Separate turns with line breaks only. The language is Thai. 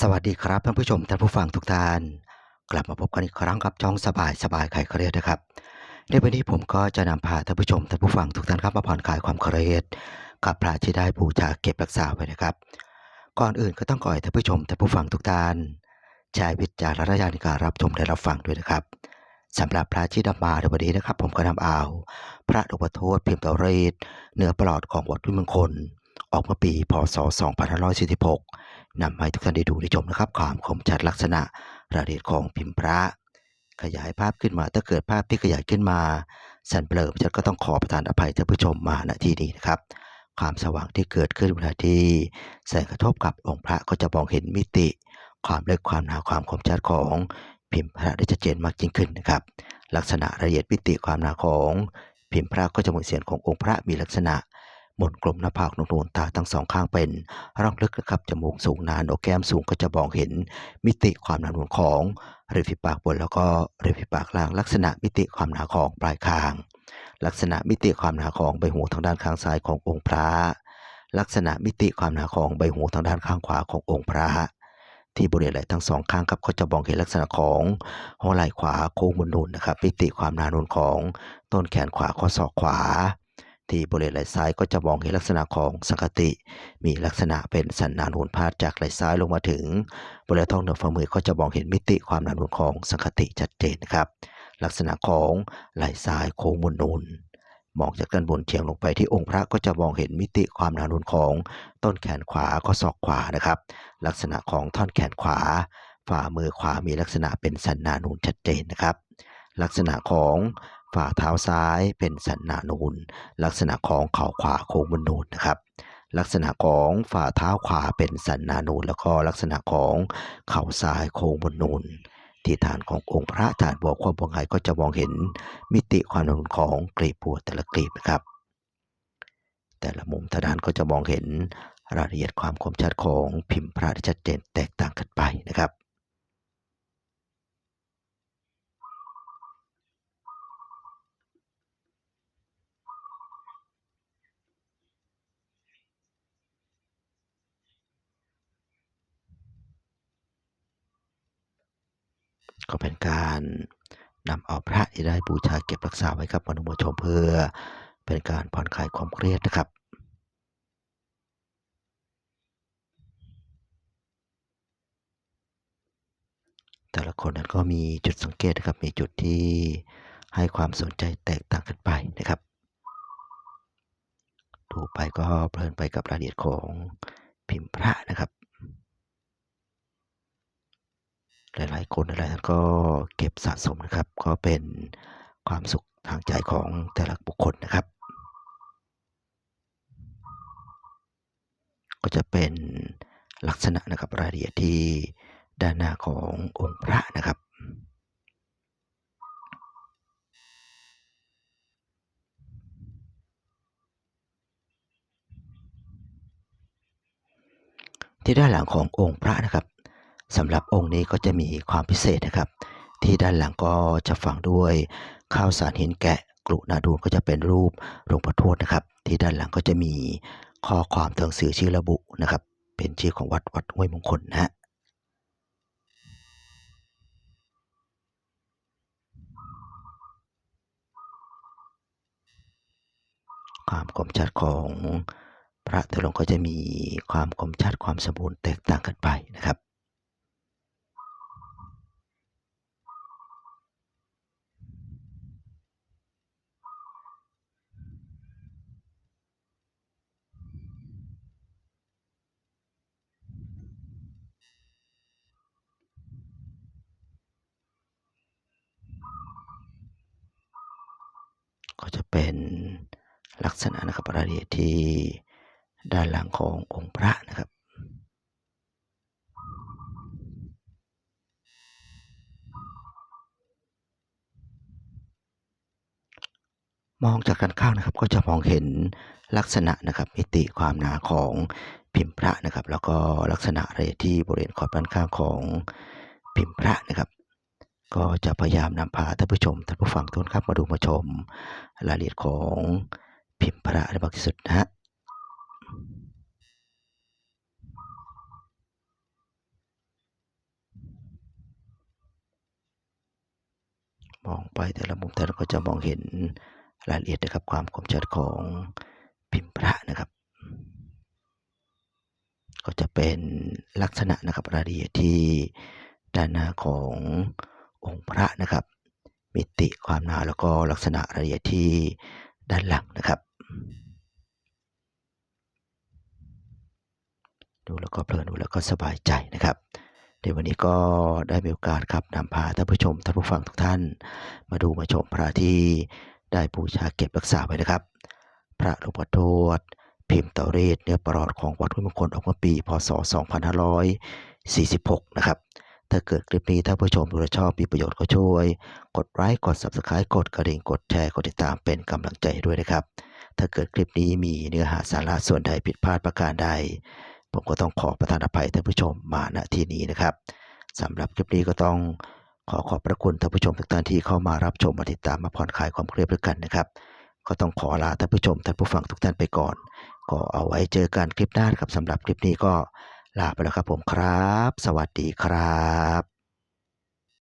สวัสดีครับท่านผู้ชมท่านผู้ฟังทุกท่าน กลับมาพบกันอีกครั้งกับช่องสบายสบายคลายเครียดนะครับ ในวันนี้ผมก็จะนำพาท่านผู้ชมท่านผู้ฟังทุกท่านครับมาผ่อนคลายความเครียดกับพระที่ได้บูชาเก็บรักษาไว้นะครับ ก่อนอื่นก็ต้องขอให้ท่านผู้ชมท่านผู้ฟังทุกท่านใช้วิจารณญาณในการรับชมและรับฟังด้วยนะครับสำหรับพระที่นำมาในวันนี้นะครับ ผมก็นำเอา พระหลวงพ่อโทษพิมพ์ตเรศเนื้อประหลอดของวัดพิมพ์มงคล ออกมื่อปีพศ 2546 นำให้ทุกท่านได้ดูได้ชมนะครับความคมชัดลักษณะรายละเอียดของพิมพ์พระ ขยายภาพขึ้นมาถ้าเกิดภาพที่ขยายขึ้นมาสันเปลิมชัดก็ต้องขอประทานอภัยท่านผู้ชมมาณที่นี้นะครับ ความสว่างที่เกิดขึ้นเวลาที่แสงกระทบกับองค์พระก็จะมองเห็นมิติ ความลึกความหนาความคมชัดของพิมพ์พระได้ชัดเจนมากยิ่งขึ้นนะครับ ลักษณะละเอียดมิติความหนาของพิมพ์พระก็จะเหมือนเสียงขององค์พระมีลักษณะ มนกลมหน้าผากนูนตาทั้งสองข้างเป็นร่องลึกนะครับจมูกสูงหนาโหนกแก้มสูงก็จะมองเห็นมิติความหนานูนของริมฝีปากบนแล้วก็ริมฝีปากล่าง ลักษณะมิติความหนาของปลายคาง ลักษณะมิติความหนาของใบหูทางด้านข้างซ้ายขององค์พระ ลักษณะมิติความหนาของใบหูทางด้านข้างขวาขององค์พระที่บริเวณไหล่ทั้งสองข้างครับก็จะมองเห็นลักษณะของหัวไหล่ขวาโค้งบนนูนนะครับมิติความหนานูนของต้นแขนขวาข้อศอกขวา ที่บริเวณไหล่ซ้ายก็จะมองเห็นลักษณะของสังคติ มีลักษณะเป็นสันนานูนพาดจากไหล่ซ้ายลงมาถึง บริเวณท้องเหนือฝ่ามือก็จะมองเห็นมิติความหนานูนของสังคติชัดเจนนะครับ ลักษณะของไหล่ซ้ายโค้งบนนูนมองจากด้านบนเฉียงลงไปที่องค์พระก็จะมองเห็นมิติความหนานูนของต้นแขนขวาข้อศอกขวานะครับ ลักษณะของท่อนแขนขวา ฝ่ามือขวามีลักษณะเป็นสันนานูนชัดเจนนะครับ ลักษณะของ ฝ่าเท้าซ้ายเป็นสันนานูน ลักษณะของเข่าขวาโค้งบนนูนนะครับ ลักษณะของฝ่าเท้าขวาเป็นสันนานูน แล้วก็ลักษณะของเข่าซ้ายโค้งบนนูนที่ฐานขององค์พระฐานบวกความบวงไงก็จะมองเห็นมิติความนานูนของกลีบบัวแต่ละกลีบนะครับ แต่ละมุมทางด้านก็จะมองเห็นรายละเอียดความคมชัดของพิมพ์พระที่ชัดเจนแตกต่างกันไปนะครับ ก็เป็นการนำเอาพระที่ได้บูชาเก็บรักษาไว้ครับมนุมชมเพื่อเป็นการผ่อนคลายความเครียดนะครับแต่ละคนนั้นก็มีจุดสังเกตนะครับ มีจุดที่ให้ความสนใจแตกต่างกันไปนะครับ ดูไปก็เพลินไปกับรายละเอียดของพิมพ์พระนะครับ หลายๆ คนหลายท่านก็เก็บสะสมนะครับ ก็เป็นความสุขทางใจของแต่ละบุคคลนะครับ ก็จะเป็นลักษณะนะครับรายละเอียดที่ด้านหน้าขององค์พระนะครับที่ด้านหลังขององค์พระนะครับ สำหรับองค์นี้ก็จะมีความพิเศษนะครับ ที่ด้านหลังก็จะฝังด้วยข้าวสารหินแกะกรุนาดูนก็จะเป็นรูปหลวงพ่อทวดนะครับ ที่ด้านหลังก็จะมีข้อความตัวหนังสื่อชื่อระบุนะครับ เป็นชื่อของวัดวัดห้วยมงคลนะฮะความคมชัดของพระแต่ลงก็จะมีความคมชัดความสมบูรณ์แตกต่างกันไปนะครับ เป็นลักษณะนะครับรายละเอียดที่ด้านหลังขององค์พระนะครับมองจากด้านข้างนะครับก็จะมองเห็นลักษณะนะครับมิติความหนาของพิมพ์พระนะครับ แล้วก็ลักษณะอะไรที่บริเวณขอบด้านข้างของพิมพ์พระนะครับ ก็จะพยายามนำพาท่านผู้ชมท่านผู้ฟังทุกท่านครับมาดูมาชมรายละเอียดของพิมพ์พระในบางที่สุดนะฮะมองไปแต่ละมุมท่านก็จะมองเห็นรายละเอียดนะครับความคมชัดของพิมพ์พระนะครับ ก็จะเป็นลักษณะนะครับรายละเอียดที่ด้านหน้าของ องค์พระนะครับ มิติความหนาแล้วก็ลักษณะรายละเอียดที่ด้านหลังนะครับ ดูแล้วก็เพลินดูแล้วก็สบายใจนะครับในวันนี้ก็ได้มีโอกาสครับนำพาท่านผู้ชมท่านผู้ฟังทุกท่าน มาดูมาชมพระที่ได้บูชาเก็บรักษาไว้นะครับ พระหลวงพ่อทวดพิมพ์เตาเรศเนื้อประหลอดของวัดห้วยมงคลออกเมื่อปี พศ 2546 นะครับ ถ้าเกิดคลิปนี้ท่านผู้ชมดูแลชอบมีประโยชน์ก็ช่วย กดไลค์กด Subscribe กดกระดิ่งกดแชร์กดติดตามเป็นกำลังใจด้วยนะครับ ถ้าเกิดคลิปนี้มีเนื้อหาสาระส่วนใดผิดพลาดประการใด ผมก็ต้องขอประทานอภัยท่านผู้ชมมาณที่นี้นะครับสำหรับคลิปนี้ก็ต้องขอขอบพระคุณท่านผู้ชมทุกท่านที่เข้ามารับชมมาติดตามมาผ่อนคลายความเครียดด้วยกันนะครับ ก็ต้องขอลาท่านผู้ชมท่านผู้ฟังทุกท่านไปก่อน ก็เอาไว้เจอกันคลิปหน้าครับสำหรับคลิปนี้ก็ ลาไปแล้วครับผมครับ สวัสดีครับ